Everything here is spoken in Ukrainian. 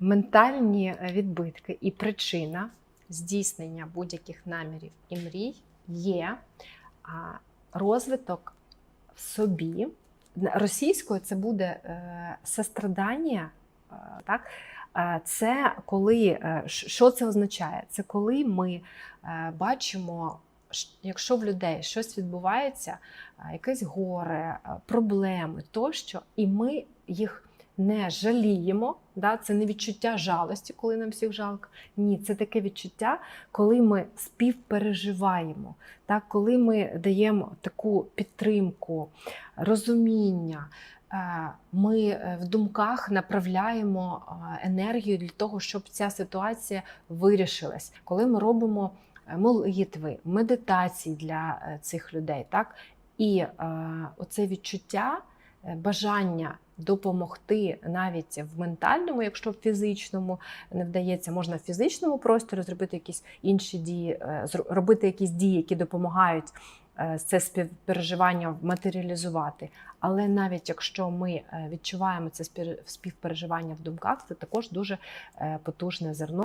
ментальні е, відбитки і причина здійснення будь-яких намірів і мрій є розвиток в собі. Російською це буде е, сострадання, е, так? Це коли що це означає? Це коли ми бачимо, якщо в людей щось відбувається, якесь горе, проблеми тощо, і ми їх не жаліємо. Да? Це не відчуття жалості, коли нам всіх жалко. Ні, це таке відчуття, коли ми співпереживаємо, так? коли ми даємо таку підтримку, розуміння. е, Ми е, в думках направляємо е, енергію для того, щоб ця ситуація вирішилась. Коли ми робимо молитви, медитації для цих людей, так? І оце відчуття, бажання допомогти навіть в ментальному, якщо в фізичному не вдається, можна в фізичному просторі зробити якісь інші дії, е, робити якісь дії, які допомагають е, це співпереживання матеріалізувати. Але навіть якщо ми е, відчуваємо це співпереживання в думках, це також дуже е, потужне зерно.